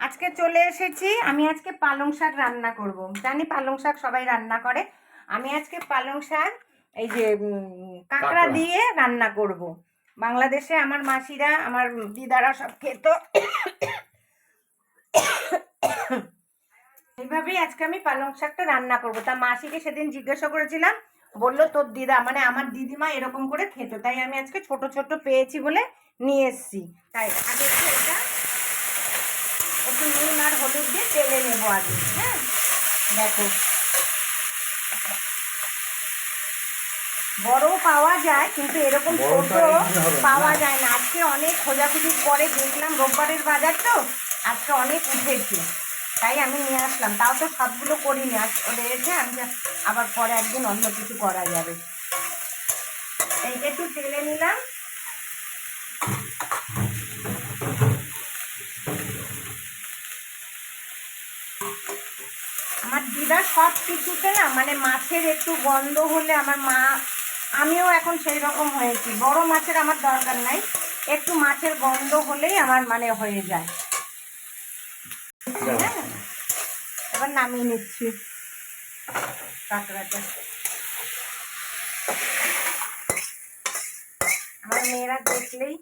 আজকে চলে এসেছি। আমি আজকে পালং শাক রান্না করব। জানি পালং শাক সবাই রান্না করে। আমি আজকে পালং শাক এই যে কাঁকড়া। দিয়ে রান্না করব। বাংলাদেশে আমার মাসিরা আমার দিদারা সব খেত। এইভাবেই আজকে আমি পালং শাকটা রান্না করব। তা মাসিকে সেদিন জিজ্ঞাসা করেছিলাম বলল তোর দিদা মানে আমার দিদিমা এরকম করে খেত। তাই আমি আজকে ছোট ছোট পেয়েছি বলে নিয়ে এসেছি। তাই আগে এটা হলুদ দিয়ে তেলে নেব আগে হ্যাঁ? দেখো। বড় পাওয়া যায় কিন্তু এরকম ছোট। পাওয়া যায় না। আজকে অনেক খোঁজাখুঁজির পরে দেখলাম রোববারের বাজার তো আজকে অনেক উঠেছে। তাই আমি নিয়ে আসলাম। তাও তো সবগুলো করিনি। আজ রয়েছে আমি আবার পরে একদিন অন্য কিছু করা যাবে। এই যে একটু তেলে নিলাম। আমার দিদা সব কিছুতে না মানে মাছের একটু গন্ধ হলে আমার মা আমিও এখন সেই রকম হয়েছি। বড় মাছের আমার দরকার নাই একটু মাছের গন্ধ হলেই আমার মানে হয়ে যায়। হ্যাঁ। এবার নামিয়ে নিচ্ছি। কাঁকড়াটা। আমার মেয়েরা দেখলেই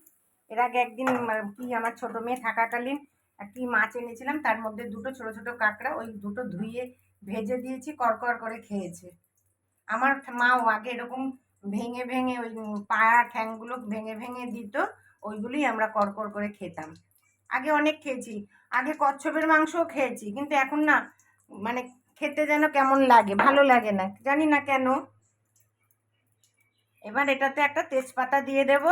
এর আগে একদিন মানে কি আমার ছোট মেয়ে থাকাকালীন একটি মাছ এনেছিলাম, তার মধ্যে দুটো ছোট ছোট কাঁকড়া, ওই দুটো ধুয়ে ভেজে দিয়েছি করকর করে খেয়েছে। আমার মাও আগে এরকম ভেঙে ভেঙে ওই পায়া ঠ্যাংগুলো ভেঙে ভেঙে দিত, ওইগুলোই আমরা করকর করে খেতাম। আগে অনেক খেয়েছি, আগে কচ্ছপের মাংসও খেয়েছি, কিন্তু এখন না মানে খেতে যেন কেমন লাগে, ভালো লাগে না, জানি না কেন। এবার এটাতে একটা তেজপাতা দিয়ে দেব,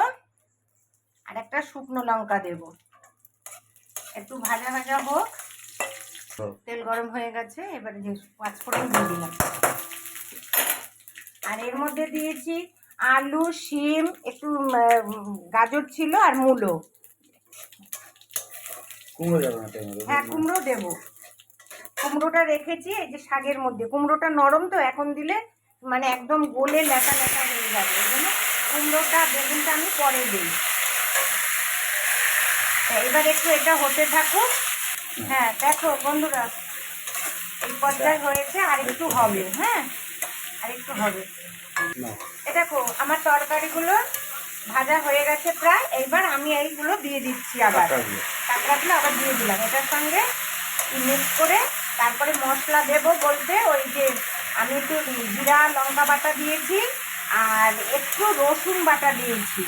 আর একটা শুকনো লঙ্কা দেব। একটু ভাজা ভাজা হোক। তেল গরম হয়ে গেছে এবারে যে পাঁচফোড়ন দিয়ে দিলাম। আর এর মধ্যে দিয়েছি আলু শিম একটু গাজর ছিল আর মূলো। হ্যাঁ কুমড়ো দেবো। কুমড়োটা রেখেছি এই যে শাকের মধ্যে। কুমড়োটা নরম তো এখন দিলে মানে একদম গোলে লেখা লেখা হয়ে যাবে। ওই জন্য কুমড়োটা বেগুনটা আমি পরে দিই। এবার একটু এটা হতে থাকুক। হ্যাঁ দেখো বন্ধুরা এই পর্যায়ে হয়েছে আর একটু হবে হ্যাঁ? আর একটু হবে। দেখো আমার তরকারিগুলো ভাজা হয়ে গেছে প্রায় এইবার আমি এইগুলো দিয়ে দিচ্ছি আবার। কাঁকড়াগুলো আবার দিয়ে দিলাম এটার সঙ্গে মিক্স করে তারপরে মশলা দেবো বলতে ওই যে আমি একটু জিরা লঙ্কা বাটা দিয়েছি আর একটু রসুন বাটা দিয়েছি।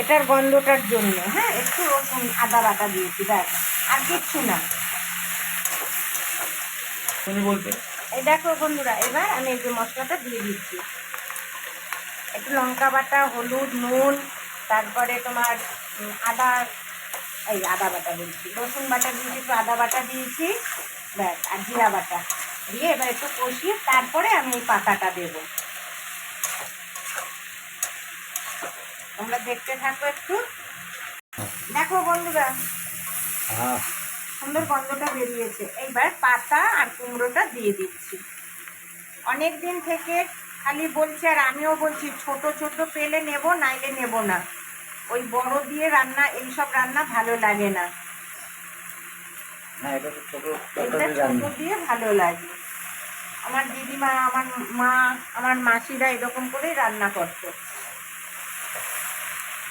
এটার গন্ধটার জন্য হ্যাঁ? একটু রসুন আদা বাটা দিয়েছি ব্যাস আর কিচ্ছু না। বলতে এই দেখো বন্ধুরা এবার আমি এই যে মশলাটা দিয়ে দিচ্ছি। একটু লঙ্কা বাটা হলুদ নুন তারপরে তোমার আদা এই আদা বাটা বলছি রসুন বাটা দিয়েছি একটু আদা বাটা দিয়েছি ব্যাস আর জিরা বাটা। দিয়ে এবার একটু কষিয়ে তারপরে আমি এই পাতাটা দেবো। তোমরা দেখতে থাকো একটু। দেখো বন্ধুরা সুন্দর গন্ধটা বেরিয়েছে। এইবার পাতা আর কুমড়োটা দিয়ে দিচ্ছি। অনেক দিন থেকে খালি বলছে আর আমিও বলছি ছোট ছোট পেলে নেব নাইলে নেব না। ওই বড় দিয়ে রান্না এইসব রান্না ভালো লাগে না। হ্যাঁ ছোট দিয়ে ভালো লাগে। আমার দিদিমা আমার মা আমার মাসিরা এরকম করেই রান্না করতো।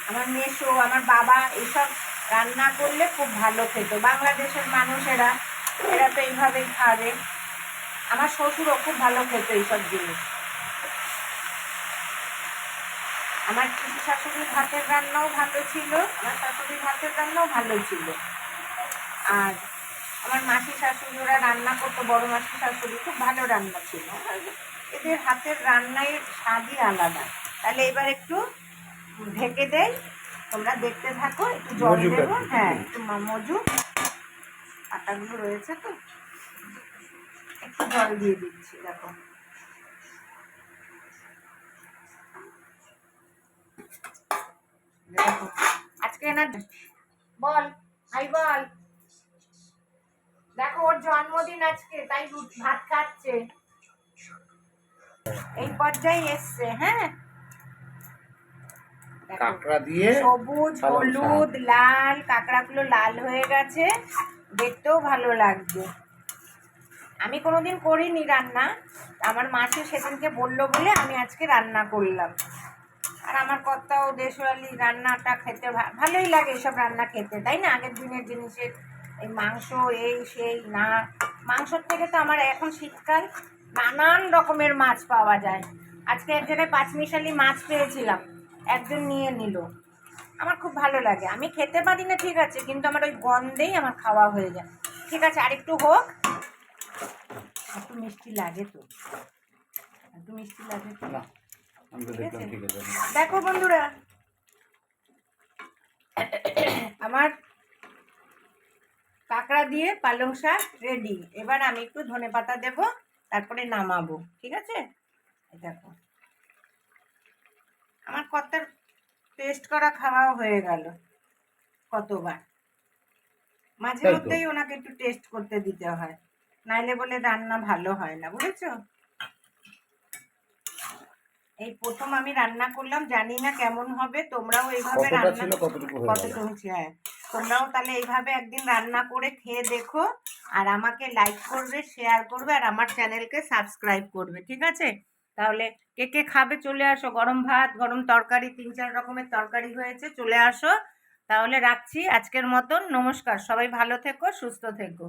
আমার মেসো আমার বাবা এইসব রান্না করলে খুব ভালো খেত। বাংলাদেশের মানুষেরা, এরা তো এইভাবেই খাবে। আমার শ্বশুরও খুব ভালো খেত এইসব জিনিস। আমার শাশুড়ির ভাতের রান্নাও ভালো ছিল, আমার শাশুড়ির ভাতের রান্নাও ভালো ছিল। আর আমার মাসি শাশুড়ি, ওরা রান্না করতো, বড় মাসি শাশুড়ি, খুব ভালো রান্না ছিল। এদের হাতের রান্নায় স্বাদই আলাদা। তাহলে এবার একটু ঢেকে দেই। তোমরা দেখতে থাকো একটু জল দেবো। হ্যাঁ একটু মজু পাতাগুলো রয়েছে তো। একটু জল দিয়ে দিচ্ছি দেখো। দেখো। আজকে না বল ভাই বল। দেখো ওর জন্মদিন আজকে তাই ভাত খাচ্ছে। এই পর্যায়ে এসছে হ্যাঁ। কাঁকড়া দিয়ে সবুজ হলুদ লাল কাঁকড়াগুলো লাল হয়ে গেছে দেখতেও ভালো লাগবে আমি কোনোদিন করিনি রান্না আমার মাসি সেদিনকে বলল বলে আমি আজকে রান্না করলাম। আর আমার কর্তাও দেশওয়ালি রান্নাটা খেতে ভালোই লাগে এসব রান্না খেতে তাই না? আগের দিনের জিনিসের এই মাংস এই সেই না। মাংসর থেকে তো আমার এখন শীতকাল নানান রকমের মাছ পাওয়া যায়। আজকে এক জায়গায় পাঁচমিশালি মাছ পেয়েছিলাম। একজন নিয়ে নিল। আমার খুব ভালো লাগে। আমি খেতে পারি না ঠিক আছে কিন্তু আমার ওই গন্ধেই আমার খাওয়া হয়ে যায়। ঠিক আছে আরেকটু হোক। একটু মিষ্টি লাগে তো। একটু মিষ্টি লাগে তো। দেখো বন্ধুরা। আমার কাঁকড়া দিয়ে পালং শাক রেডি এবার আমি একটু ধনে পাতা দেব তারপরে নামাবো। ঠিক আছে? দেখো। আমার কর্তার টেস্ট করা খাওয়াও হয়ে গেল কতবার। মাঝে মধ্যেই ওনাকে একটু টেস্ট করতে দিতে হয়। নাইলে বলে রান্না ভালো হয় না বুঝেছ? এই প্রথম আমি রান্না করলাম জানি না কেমন হবে তোমরাও এইভাবে রান্না কতটুকু কত হ্যাঁ। তোমরাও তাহলে এইভাবে একদিন রান্না করে খেয়ে দেখো আর আমাকে লাইক করবে শেয়ার করবে আর আমার চ্যানেলকে সাবস্ক্রাইব করবে ঠিক আছে? তাহলে কে কে খাবে চলে আসো। গরম ভাত, গরম তরকারি, তিন চার রকমের তরকারি হয়েছে, চলে আসো। তাহলে রাখছি। আজকের মতন নমস্কার। সবাই ভালো থেকো, সুস্থ থেকো।